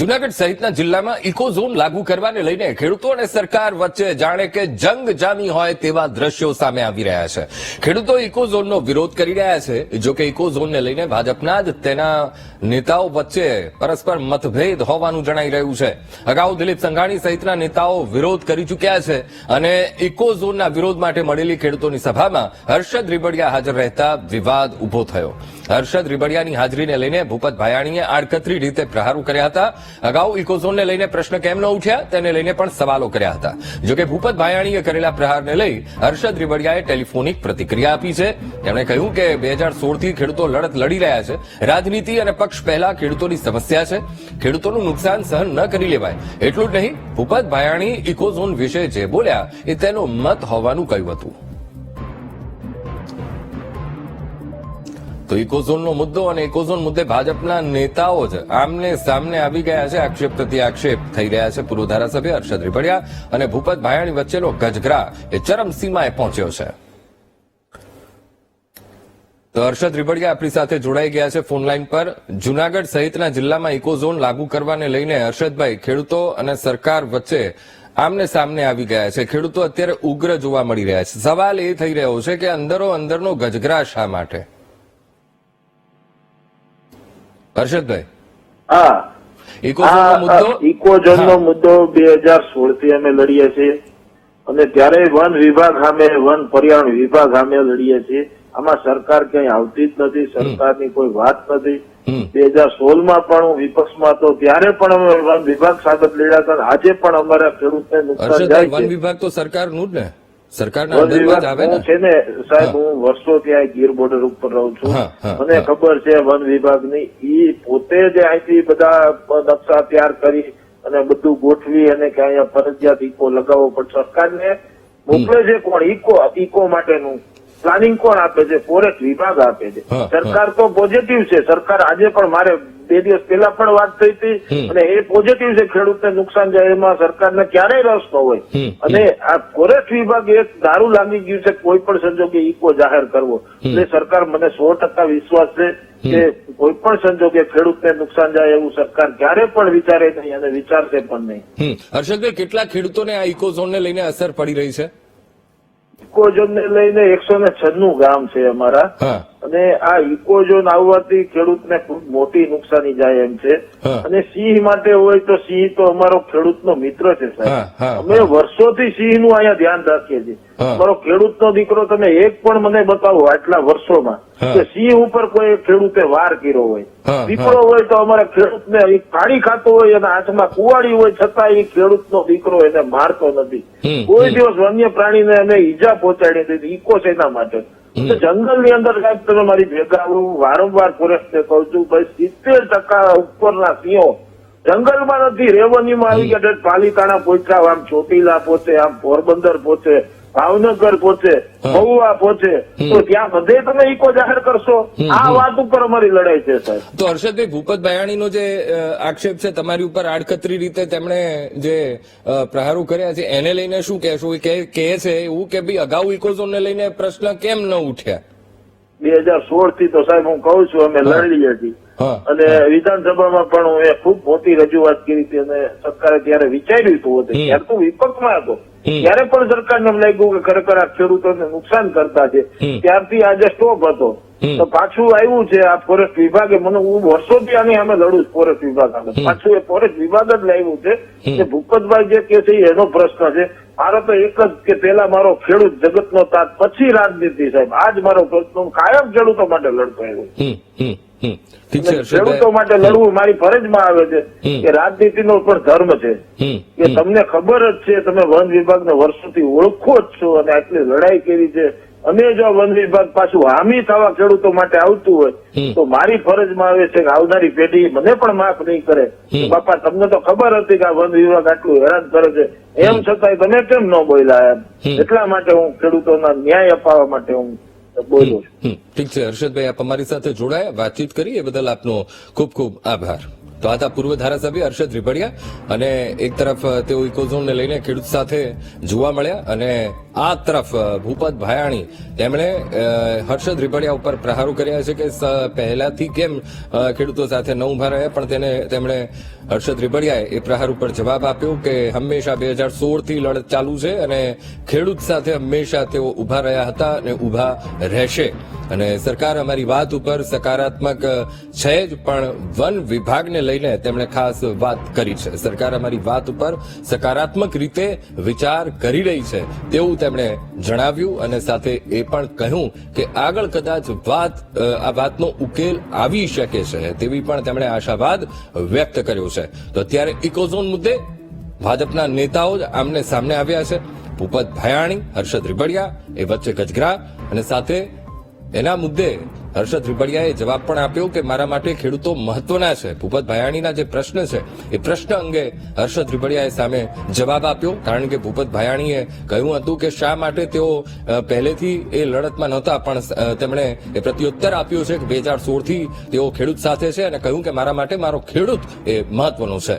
જુનાગઢ સહિતના જિલ્લામાં eco zone લાગુ કરવાને લઈને ખેડૂતો અને સરકાર વચ્ચે જાણે કે જંગ જામી હોય તેવા દ્રશ્યો સામે આવી રહ્યા છે. ખેડૂતો ઇકો ઝોનનો વિરોધ કરી રહ્યા છે. જો કે ઇકો ઝોનને લઈને ભાજપના જ તેના નેતાઓ વચ્ચે પરસ્પર મતભેદ હોવાનું જણાઈ રહ્યું છે. અગાઉ દિલીપ સંઘાણી સહિતના નેતાઓ વિરોધ કરી ચૂક્યા છે અને ઇકો ઝોનના વિરોધ માટે મળેલી ખેડૂતોની સભામાં હર્ષદ રીબડિયા હાજર રહેતા વિવાદ ઊભો થયો. હર્ષદ રીબડિયાની હાજરીને લઈને ભૂપત ભાયાણીએ આડકતરી રીતે પ્રહારો કર્યા હતા. અગાઉ ઇકોઝોનને લઈને પ્રશ્ન કેમ ન ઉઠ્યા તેને લઈને પણ સવાલો કર્યા હતા. જોકે ભૂપત ભાયાણીએ કરેલા પ્રહારને લઈ હર્ષદ રીબડિયાએ ટેલિફોનિક પ્રતિક્રિયા આપી છે. તેમણે કહ્યું કે બે હજાર સોળથી ખેડૂતો લડત લડી રહ્યા છે. રાજનીતિ અને પક્ષ પહેલા ખેડૂતોની સમસ્યા છે. ખેડૂતોનું નુકસાન સહન ન કરી લેવાય એટલું જ નહીં, ભૂપત ભાયાણી ઇકોઝોન વિશે જે બોલ્યા એ તેનો મત હોવાનું કહ્યું હતું. તો ઇકોઝોનનો મુદ્દો અને ઇકોઝોન મુદ્દે ભાજપના નેતાઓ જ આમને સામને આવી ગયા છે આક્ષેપ પ્રતિ આક્ષેપ થઈ રહ્યા છે. પૂર્વ ધારાસભ્ય હર્ષદ રીપડિયા અને ભૂપત ભાયાણી વચ્ચેનો ગજગરા એ ચરમસીમાએ પહોંચ્યો છે. તો હર્ષદ રીબડિયા આપણી સાથે જોડાઈ ગયા છે ફોનલાઈન પર. જુનાગઢ સહિતના જિલ્લામાં ઇકોઝોન લાગુ કરવાને લઈને હર્ષદભાઈ, ખેડૂતો અને સરકાર વચ્ચે આમને સામને આવી ગયા છે. ખેડૂતો અત્યારે ઉગ્ર જોવા મળી રહ્યા છે. સવાલ એ થઈ રહ્યો છે કે અંદરો અંદરનો ગજગરા શા માટે? હર્ષદભાઈ હા. ઇકોઝોન નો મુદ્દો? બે હજાર સોળથી અમે લડીએ છીએ. અને ત્યારે વન વિભાગ સામે વન પર્યાવરણ વિભાગ સામે લડીએ છીએ. આમાં સરકાર ક્યાંય આવતી જ નથી સરકારની કોઈ વાત નથી. બે હજાર સોળમાં પણ હું વિપક્ષમાં હતો ત્યારે પણ અમે વન વિભાગ સામે લડ્યા હતા. આજે પણ અમારા ખેડૂતને નુકસાન જાય વન વિભાગ તો સરકારનું જ ને? સરકારના અંડરમાં જ આવે ને? છે ને સાહેબ હું. વર્ષોથી આ ગીર બોર્ડર ઉપર રહું છું. હા, હા, મને ખબર છે વન વિભાગની ઈ પોતે જ અહીંથી બધા નકશા તૈયાર કરી અને બધું ગોઠવી અને કે અહીંયા ફરજિયાત ઇકો લગાવવો પણ સરકારને મોકલે છે કોણ? ઇકો ઇકો માટેનું. પ્લાનિંગ કોણ આપે છે? ફોરેસ્ટ વિભાગ આપે છે. સરકાર તો પોઝિટિવ છે. સરકાર આજે પણ મારે બે દિવસ પહેલા પણ વાત થઈ હતી અને એ પોઝિટિવ છે ખેડૂતને નુકસાન જાય એમાં સરકારને ક્યારેય રસ ન હોય. અને આ ફોરેસ્ટ વિભાગ એક દારૂ લાગી ગયું છે કોઈ પણ સંજોગે ઇકો જાહેર કરવો. એટલે સરકાર મને સો ટકા વિશ્વાસ છે કે કોઈ પણ સંજોગે ખેડૂતને નુકસાન જાય એવું સરકાર ક્યારે પણ વિચારે નહીં અને વિચારશે પણ નહીં. હર્ષદભાઈ કેટલા ખેડૂતોને આ ઇકોઝોનને લઈને અસર પડી રહી છે? ઇકોઝોનને લઈને એકસો ને છન્નું ગામ છે અમારા. અને આ ઇકોઝોન આવવાથી ખેડૂતને ખૂબ મોટી નુકસાની જાય એમ છે. અને સિંહ માટે હોય તો સિંહ તો અમારો ખેડૂતનો મિત્ર છે સાહેબ. અમે વર્ષોથી સિંહનું અહીંયા ધ્યાન રાખીએ છીએ. અમારો ખેડૂતનો દીકરો તમે એક પણ મને બતાવો આટલા વર્ષોમાં કે સિંહ ઉપર કોઈ ખેડૂતે વાર કર્યો હોય. દીકરો હોય તો અમારા ખેડૂતને પાણી ખાતો હોય અને હાથમાં કુવાડી હોય છતાં એ ખેડૂતનો દીકરો એને મારતો નથી. કોઈ દિવસ વન્ય પ્રાણીને અમે ઈજા પહોંચાડી દીધી. ઇકો સેના માટે. તો જંગલની અંદર સાહેબ તમે મારી ભેગા હું વારંવાર ફોરેસ્ટને કહું છું, ભાઈ, સિત્તેર ટકા ઉપરના સિંહો જંગલમાં નથી. રેવન્યુમાં આવી ગયા પાલીતાણા પહોંચ્યા આમ ચોટીલા પોતે, આમ પોરબંદર પહોંચે ભાવનગર પહોંચે. મહુવા પહોંચે. તો ત્યાં બધે તમે ઇકો જાહેર કરશો? આ વાત ઉપર અમારી લડાઈ છે સાહેબ. તો હર્ષદભાઈ ભૂપત ભાયાણીનો જે આક્ષેપ છે તમારી ઉપર આડકતરી રીતે તેમણે જે પ્રહારો કર્યા છે એને લઈને શું કહેશો? કે કહે છે એવું કે ભાઈ અગાઉ ઇકોઝોનને લઈને પ્રશ્ન કેમ ન ઉઠ્યા? બે હજાર સોળથી તો સાહેબ હું કહું છું અમે લડી હતી અને વિધાનસભામાં પણ હું એ ખૂબ મોટી રજૂઆત કરી હતી અને સરકારે ત્યારે વિચાર્યું હતું હતું. ત્યારે તો વિપક્ષમાં હતો. ત્યારે પણ સરકારને એમ લાગ્યું કે ખરેખર આ ખેડૂતોને નુકસાન કરતા છે. ત્યારથી આજે સ્ટોપ હતો. તો પાછું આવ્યું છે આ ફોરેસ્ટ વિભાગે. મને હું વર્ષોથી આની અમે લડું છું ફોરેસ્ટ વિભાગ આગળ. પાછું એ ફોરેસ્ટ વિભાગ જ લાવ્યું છે કે ભૂપતભાઈ જે કે છે એનો પ્રશ્ન છે. મારો તો એક જ કે પેલા મારો ખેડૂત જગતનો તાત પછી રાજનીતિ સાહેબ. આજ મારો પ્રશ્ન. કાયમ ખેડૂતો માટે લડતો આવ્યો ખેડૂતો માટે લડવું મારી ફરજમાં આવે છે. કે રાજનીતિનો પણ ધર્મ છે. કે તમને ખબર જ છે તમે વન વિભાગને વર્ષોથી ઓળખો જ છો અને આટલી લડાઈ કરી છે. અને જો વન વિભાગ પાછું હામી થવા ખેડૂતો માટે આવતું હોય તો મારી ફરજમાં આવે છે કે આવનારી પેઢી મને પણ માફ નહીં કરે. બાપા તમને તો ખબર હતી કે આ વન વિભાગ આટલું હેરાન કરે છે. એમ છતાંય તમે કેમ ન બોલ્યા એમ? એટલા માટે હું ખેડૂતોના ન્યાય અપાવવા માટે હું હમ, ઠીક છે હર્ષદભાઈ આપ અમારી સાથે જોડાયા. વાતચીત કરી એ બદલ આપનો ખૂબ ખૂબ આભાર. તો આ હતા પૂર્વ ધારાસભ્ય હર્ષદ રીપડિયા અને એક તરફ તેઓ ઇકોઝોનને લઈને ખેડૂત સાથે જોવા મળ્યા અને આ તરફ ભૂપત ભાયાણી તેમણે હર્ષદ રીપડિયા ઉપર પ્રહારો કર્યા છે કે પહેલાથી કેમ ખેડૂતો સાથે ન ઊભા રહ્યા, પણ તેને, તેમણે હર્ષદ રીપડિયાએ એ પ્રહાર ઉપર જવાબ આપ્યો કે હંમેશા બે હજાર સોળથી લડત ચાલુ છે અને ખેડૂત સાથે હંમેશા તેઓ ઊભા રહ્યા હતા અને ઊભા રહેશે. અને સરકાર અમારી વાત ઉપર સકારાત્મક છે જ, પણ વન વિભાગને લઈને તેમણે ખાસ વાત કરી છે. સરકાર અમારી વાત ઉપર સકારાત્મક રીતે વિચાર કરી રહી છે તેવું તેમણે જણાવ્યું અને સાથે એ પણ કહ્યું કે આગળ કદાચ વાત આ વાતનો ઉકેલ આવી શકે છે તેવી પણ તેમણે આશાવાદ વ્યક્ત કર્યો છે. તો અત્યારે ઇકોઝોન મુદ્દે ભાજપના નેતાઓ જ આમને સામને આવ્યા છે. ભૂપત ભયાણી, હર્ષદ રીબડિયા, એ વચ્ચે ગજગરા અને સાથે એના મુદ્દે હર્ષદ રીબડિયાએ જવાબ પણ આપ્યો કે મારા માટે ખેડૂતો મહત્વના છે. ભૂપત ભાયાણીના જે પ્રશ્ન છે, એ પ્રશ્ન અંગે હર્ષદ રીબડિયાએ સામે જવાબ આપ્યો. કારણ કે ભૂપત ભાયાણીએ કહ્યું હતું કે શા માટે તેઓ પહેલેથી એ લડતમાં નહોતા, પણ તેમણે એ પ્રત્યુત્તર આપ્યો છે કે બે હજાર સોળથી તેઓ ખેડૂત સાથે છે અને કહ્યું કે મારા માટે મારો ખેડૂત એ મહત્વનો છે.